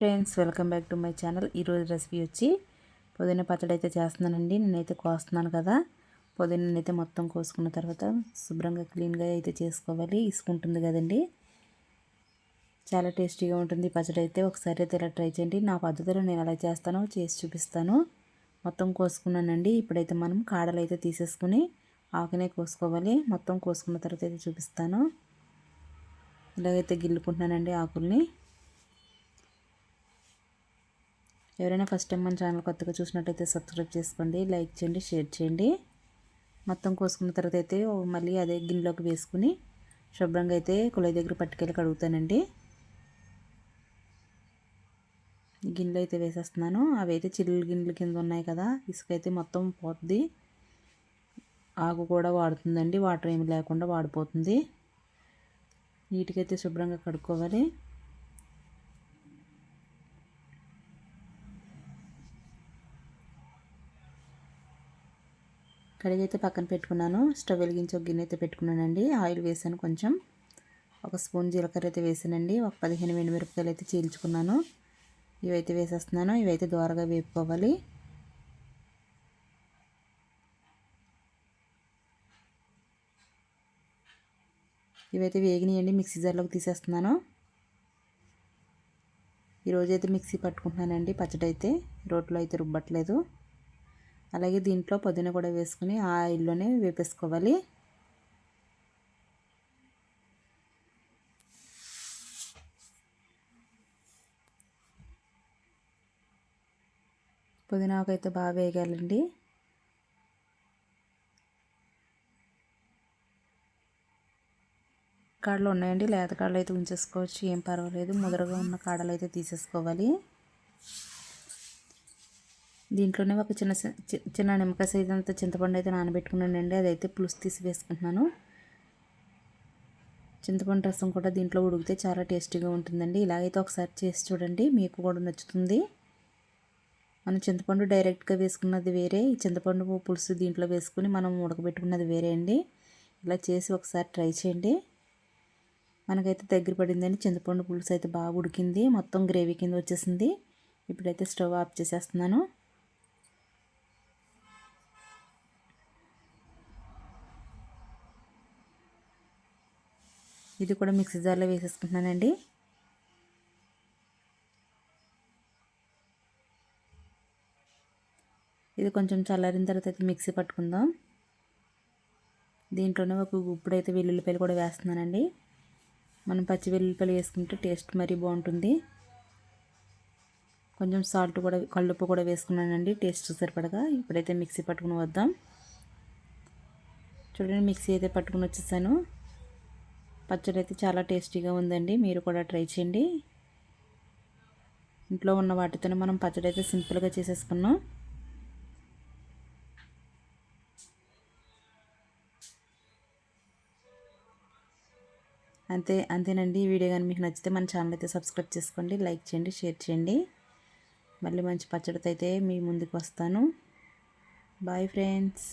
Friends welcome back to my channel. ఈరోజు recipe వచ్చి పుదీనా పచ్చడి అయితే చేస్తున్నానండి. నేనైతే కోస్తున్నాను కదా. పుదీనానైతే మొత్తం కోసుకున్న తర్వాత శుభ్రంగా క్లీన్గా అయితే చేసుకోవాలి. ఇసుకుంటుంది కదండి. చాలా టేస్టీగా ఉంటుంది పచ్చడి అయితే. ఒకసారి అయితే ఇలా ట్రై చేయండి. నా పద్ధతిలో నేను ఎలా చేస్తానో చేసి చూపిస్తాను. మొత్తం కోసుకున్నానండి. ఇప్పుడైతే మనం కాడలు అయితే తీసేసుకుని ఆకునే కోసుకోవాలి. మొత్తం కోసుకున్న తర్వాత అయితే చూపిస్తాను. ఇలాగైతే గిల్లుకుంటున్నానండి ఆకుల్ని. ఎవరైనా ఫస్ట్ టైం మన ఛానల్ కొత్తగా చూసినట్టయితే సబ్స్క్రైబ్ చేసుకోండి లైక్ చేయండి షేర్ చేయండి. మొత్తం కోసుకున్న తర్వాత అయితే మళ్ళీ అదే గిన్నెలోకి వేసుకుని శుభ్రంగా అయితే కుళాయి దగ్గర పట్టుకెళ్ళి కడుగుతానండి. గిన్నెలు అయితే వేసేస్తున్నాను. అవి అయితే చిల్లు గిన్నెల కింద ఉన్నాయి కదా ఇసుక అయితే మొత్తం పోతుంది ఆకు కూడా వాడుతుందండి వాటర్ ఏమి లేకుండా వాడిపోతుంది. నీట్గా అయితే శుభ్రంగా కడుక్కోవాలి. కడిగి అయితే పక్కన పెట్టుకున్నాను. స్టవ్ వెలిగించి ఒక గిన్నె అయితే పెట్టుకున్నానండి. ఆయిల్ వేసాను కొంచెం. ఒక స్పూన్ జీలకర్ర అయితే వేసానండి. ఒక పదిహేను మిరపకాయలు అయితే చీల్చుకున్నాను. ఇవైతే వేసేస్తున్నాను. ఇవైతే దోరగా వేపుకోవాలి. ఇవైతే వేగినాయండి. మిక్సీ జార్లోకి తీసేస్తున్నాను. ఈరోజైతే మిక్సీ పట్టుకుంటున్నానండి. పచ్చడి అయితే రోట్లో అయితే రుబ్బట్లేదు. అలాగే దీంట్లో పుదీనా కూడా వేసుకుని ఆ ఆయిల్లోనే వేపేసుకోవాలి. పుదీనాకు అయితే బాగా వేగాలండి. కాడలు ఉన్నాయండి లేత కాడలు అయితే ఉంచేసుకోవచ్చు ఏం పర్వాలేదు. ముదరగా ఉన్న కాడలు అయితే తీసేసుకోవాలి. దీంట్లోనే ఒక చిన్న చిన్న నిమ్మకాయ సైజు అంత చింతపండు అయితే నానబెట్టుకున్నానండి. అదైతే పులుసు తీసి వేసుకుంటున్నాను చింతపండు రసం కూడా దీంట్లో ఉడికితే చాలా టేస్టీగా ఉంటుందండి. ఇలాగైతే ఒకసారి చేసి చూడండి మీకు కూడా నచ్చుతుంది. మనం చింతపండు డైరెక్ట్గా వేసుకున్నది వేరే ఈ చింతపండు పులుసు దీంట్లో వేసుకుని మనం ఉడకబెట్టుకున్నది వేరే అండి. ఇలా చేసి ఒకసారి ట్రై చేయండి. మనకైతే దగ్గర పడిందండి చింతపండు పులుసు అయితే బాగా ఉడికింది. మొత్తం గ్రేవీ కింద వచ్చేసింది. ఇప్పుడైతే స్టవ్ ఆఫ్ చేసేస్తున్నాను. ఇది కూడా మిక్సీ జార్లో వేసేసుకుంటున్నానండి. ఇది కొంచెం చల్లారిన తర్వాత అయితే మిక్సీ పట్టుకుందాం. దీంట్లోనే ఒక ఇప్పుడైతే వెల్లుల్లిపాయలు కూడా వేస్తున్నానండి. మనం పచ్చి వెల్లుల్లిపాయలు వేసుకుంటే టేస్ట్ మరీ బాగుంటుంది. కొంచెం సాల్ట్ కూడా కళ్ళుప్పు కూడా వేసుకున్నానండి టేస్ట్ సరిపడగా. ఇప్పుడైతే మిక్సీ పట్టుకుని వద్దాం. చూడండి మిక్సీ అయితే పట్టుకుని వచ్చేసాను. పచ్చడి అయితే చాలా టేస్టీగా ఉందండి. మీరు కూడా ట్రై చేయండి. ఇంట్లో ఉన్న వాటితోనే మనం పచ్చడి అయితే సింపుల్గా చేసేసుకున్నాం. అంతే అంతేనండి. ఈ వీడియో కానీ మీకు నచ్చితే మన ఛానల్ అయితే సబ్స్క్రైబ్ చేసుకోండి లైక్ చేయండి షేర్ చేయండి. మళ్ళీ మంచి పచ్చడితో అయితే మీ ముందుకు వస్తాను. Bye friends.